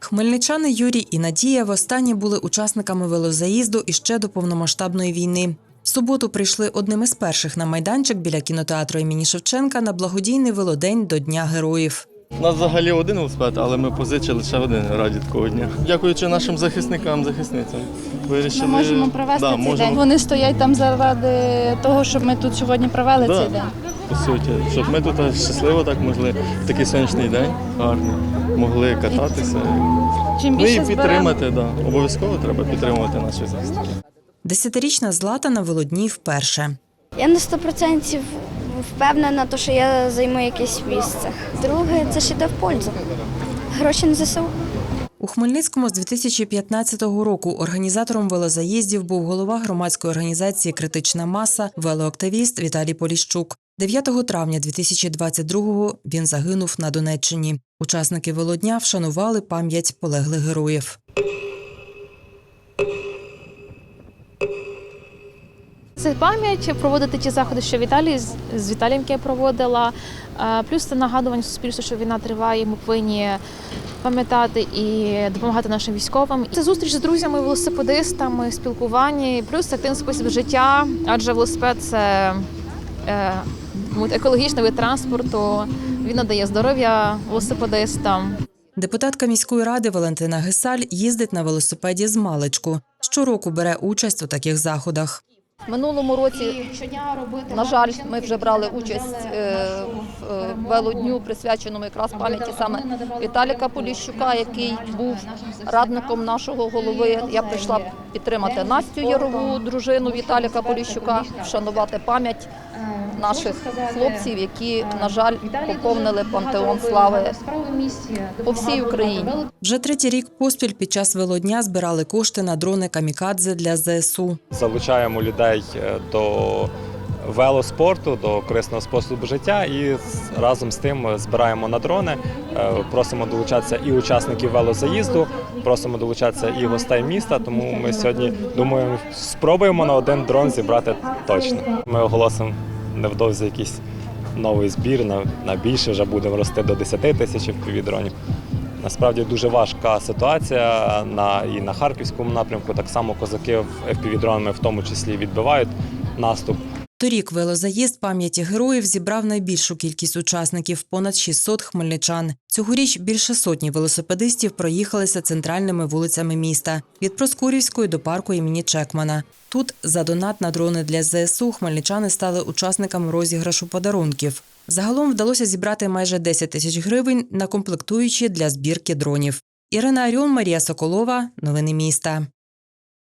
Хмельничани Юрій і Надія востаннє були учасниками велозаїзду іще до повномасштабної війни. В суботу прийшли одним із перших на майданчик біля кінотеатру імені Шевченка на благодійний велодень до Дня героїв. У нас взагалі один велосипед, але ми позичили ще один раді такого дня. Дякуючи нашим захисникам, захисницям. Вирішили, Ми можемо провести да, цей можемо, день. Вони стоять там заради того, щоб ми тут сьогодні провели Да. цей день. По суті, щоб ми тут щасливо так могли в такий сонячний день, гарний, могли кататися. Чим Ну і підтримати, да. обов'язково треба підтримувати наших захисників. Десятирічна Злата на велодні вперше. Я на 100% впевнена, то, що я займу якесь місце. Друге, це ж іде в пользу. Гроші на ЗСУ. У Хмельницькому з 2015 року організатором велозаїздів був голова громадської організації Критична маса, велоактивіст Віталій Поліщук. 9 травня 2022-го він загинув на Донеччині. Учасники велодня вшанували пам'ять полеглих героїв. Це пам'ять проводити ті заходи, що Віталій з- з Віталієм я проводила. Плюс це нагадування суспільству, що війна триває. Ми повинні пам'ятати і допомагати нашим військовим. Це зустріч з друзями, велосипедистами, спілкування, плюс активний спосіб життя, адже велосипед це е, екологічний вид транспорту. Він надає здоров'я велосипедистам. Депутатка міської ради Валентина Гесаль їздить на велосипеді з маличку. Щороку бере участь у таких заходах. Минулому році, на жаль, ми вже брали участь е, в е, велодню, присвяченому якраз пам'яті саме Віталіка Поліщука, який був радником нашого голови. Я прийшла підтримати Настю Ярову, дружину Віталіка Поліщука, вшанувати пам'ять наших хлопців, які, на жаль, поповнили пантеон слави по всій Україні. Вже третій рік поспіль під час велодня збирали кошти на дрони камікадзе для ЗСУ. залучаємо людей е, до велоспорту, до корисного способу життя і разом з тим збираємо на дрони. Е, Просимо долучатися і учасників велозаїзду, просимо долучатися і гостей міста. Тому ми сьогодні думаємо, спробуємо на один дрон зібрати точно. Ми оголосимо невдовзі якийсь новий збір на, на більше, вже будемо рости до 10 тисяч дронів. Насправді дуже важка ситуація на і на харківському напрямку. Так само козаки в FPV-дронами в тому числі відбивають наступ. Торік велозаїзд пам'яті героїв зібрав найбільшу кількість учасників понад 600 хмельничан. Цьогоріч більше сотні велосипедистів проїхалися центральними вулицями міста від Проскурівської до парку імені Чекмана. Тут за донат на дрони для ЗСУ хмельничани стали учасниками розіграшу подарунків. Загалом вдалося зібрати майже 10 тисяч гривень на комплектуючі для збірки дронів. Ірина Аріон, Марія Соколова. Новини міста.